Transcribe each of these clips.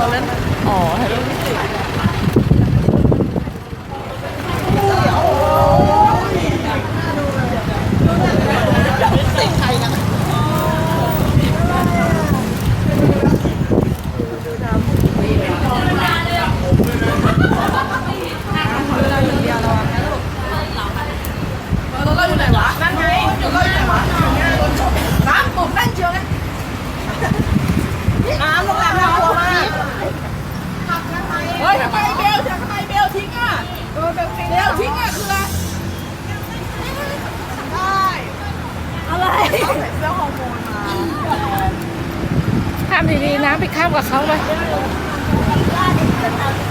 เราเล่นอ๋อถ่ายรูปพิเศษข้ามดี ๆนะไปข้ามกับเขาไป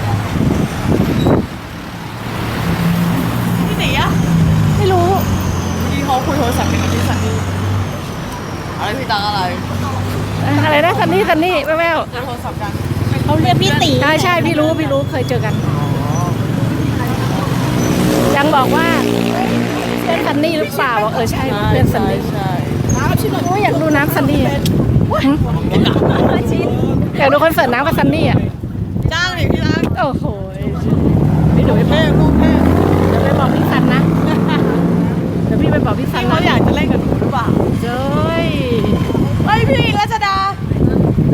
พี่หนอะไม่รู้พี่เขาคุยโทรศัพท์กันกับพี่สันนี่อะไรพี่ตังอะไรอะไรนะซันนี่ซันนี่แว่วคุยโทรศัพท์กันเขาเรียกพี่ตีใช่ใช่พี่รู้พี่รู้เคยเจอกันยังบอกว่าเพื่อนซันนี่หรือเปล่าเออใช่เพื่อนซันนี่ใช่โอ้ยอยากดูน้ำซันนี่อะ อยากดูคอนเสิร์ตน้ำกับซันนี่อะจ้างดิพี่ตังโอ้โหพี่หนูไปบเพ่อกลูกเพ่เดี๋ยวไปบอกพี่ซันนะเดี๋ยวพี่ไปบอกพี่ซันพี่นะเขาอยากจะเล่นกับหนูหรือเปล่าเจ้ยเฮ้ยพี่รัชดา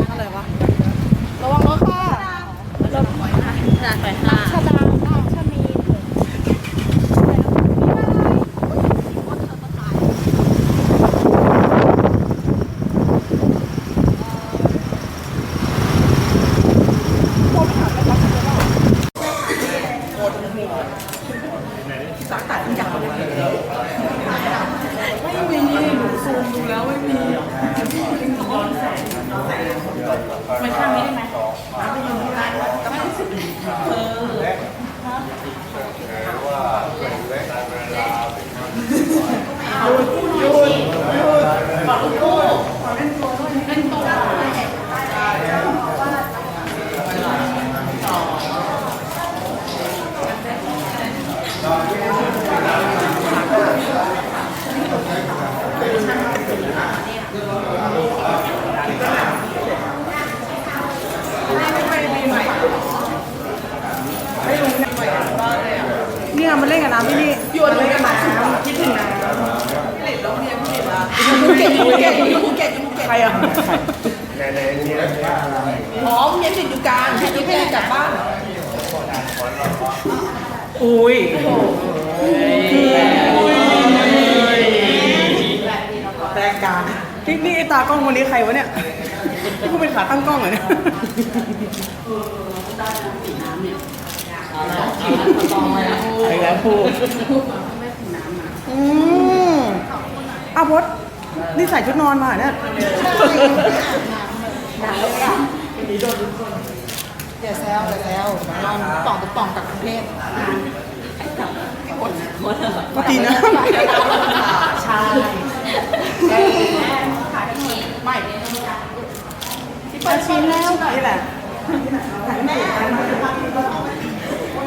อะไรวะระวังรถค่ะรถชดาชะมี เนี่ยมันเล่นกับน้ำที่นี่อยู่เล่นกับน้ำคิดถึงน้ำ ภูเก็ตภูเก็ตภูเก็ตภูเก็ตใครอะหอมเย็นติดอยู่กลางแค่นี้ไม่ได้กลับบ้านอุ้ยแตกกลางนี่นี่ไอ้ตากล้องคนนี้ใครวะเนี่ยนี่กูเป็นขาตั้งกล้องเหรอเนี่ยไปแล้วพูดอืมอ้าวพด นี่ใส่ชุดนอนมาเนี่ยอย่าแซวอย่าแซวลองป่องตุ๊กป่องกับกรุงเทพก็ตีนะใช่ไม่ที่เปิดชิ้นแล้วนี่แหละ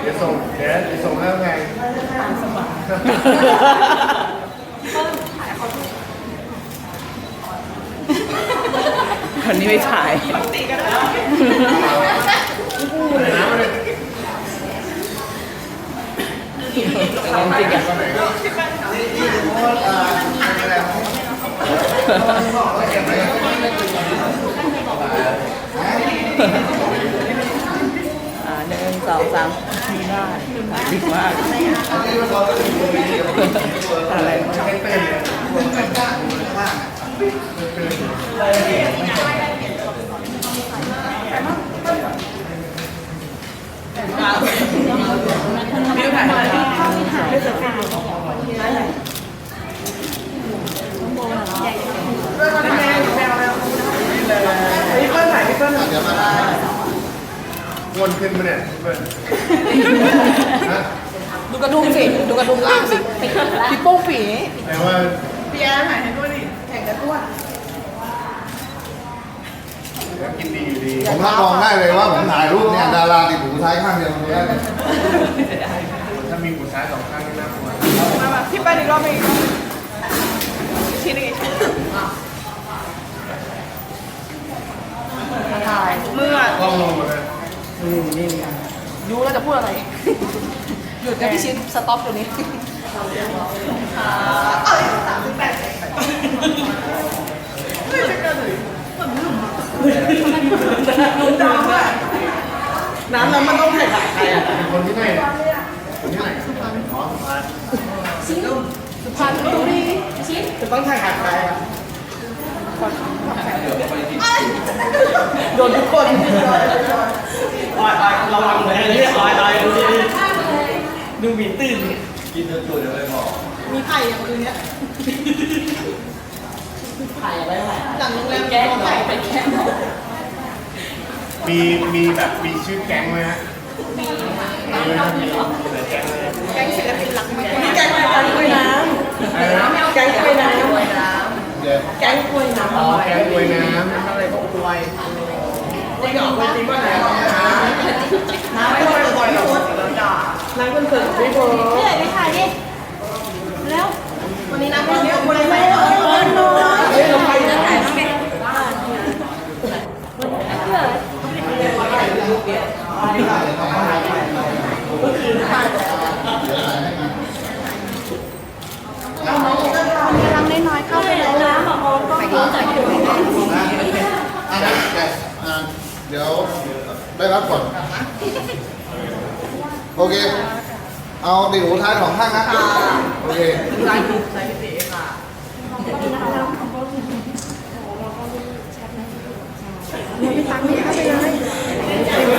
เดี๋ยวส่งเดี๋ยวจะส่งแล้วไง คนนี้ไม่ถ่ายจริงอะหนึ่งสองสามดีมากดีมากอะไรวะเป็น ดี๋ยวมาได้วนขึ้นมาเนี่ยเพื่อนฮะดูกระดุมสิดูกระดุมล่างสิพี่โป้งฝีแต่ว่าพี่แอนถ่ายให้ด้วยดิแข่งกันอ้วนกินดีอยู่ดีผมรับรองได้เลยว่าผมถ่ายรูปเนี่ยดาราติดหูซ้ายข้างเดียวตรงนี้เลยถ้ามีหูซ้ายสองข้าง รอบหนึงอีกรอบหนึ่งชิ้นหนึงอีกชิ้นหนึ่งถ่ายมืออะก็องลงหมดเลยนี่นี่นี่รู้แล้วจะพูดอะไร หยุดนะพี่ชิดสต็อปตัวนี้น้ำแล้วมันต้องถ่ายถ่ายใครอะเป็นคนที่ไหนเนี่ยคนที่ไหนอ๋อสุพรรณ สุพรรณบุรีชิดจะต้องถ่ายถ่ายใครอะโดนทุกคนออยออยระวังเลยเนี่ยออยออยดูดิดูหมีตื่นกินจนจุดเลยบอกมีไผ่อย่างอื่นเนี้ยไผ่อะไรไผ่หลังโรงแรมแกงไก่ไปแกงมีมีแบบมีชื่อแก๊งไหมฮะมีค่ะมี แก๊งเลยแกงศิลปินหลักไม่มีแกงแกงกล้วยน้ำแกงกล้วยน้ำเดี๋ยวแกงกล้วยน้ำอ๋อแก๊งรวยน้อะไรพวกกล้วยกล้วยหยอกกล้วยจริงว่าไหนน้ำไม่ต้องบ่อยๆหรอน้ำคนเกิดไม่พอพี่ใหญ่ไปถ่ายดิแล้ววันนี้น้ำคนเยอะคนไม่น้อยน้อยเฮ้ยเราไปไหน มีรังน้อยๆเข้าไปเลยน้ำอะมองก็ไปดูจากอยู่ำอะอะเดี๋ยวได้รับก่อน โอเค เอาดิหูท้ายของข้างนะ โอเคร้านใช้พิเศษค่ะ พี่ตังค์เข้าไปเลย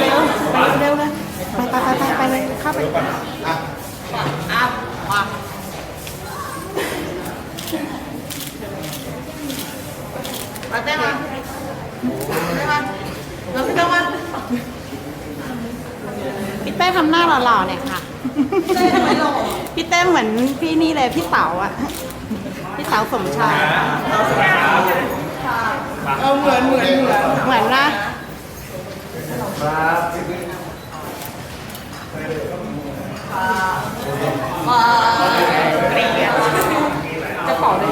เร็วๆไปเร็วเลยไปไปไปไปเลยเข้าไป อะ อะมามาเต้นมาเต้นมาเราพี่เต้นมา พี่เต้ ทำหน้าหล่อๆเนี่ยค่ะเต้นทำไมหล่อพี่เต้เหมือนพี่นี่เลยพี่เต๋าอะพี่เต๋าสมชายเออเหมือนเหมือนเหมือนเหมือนนะมาเกลียจะเป่าเล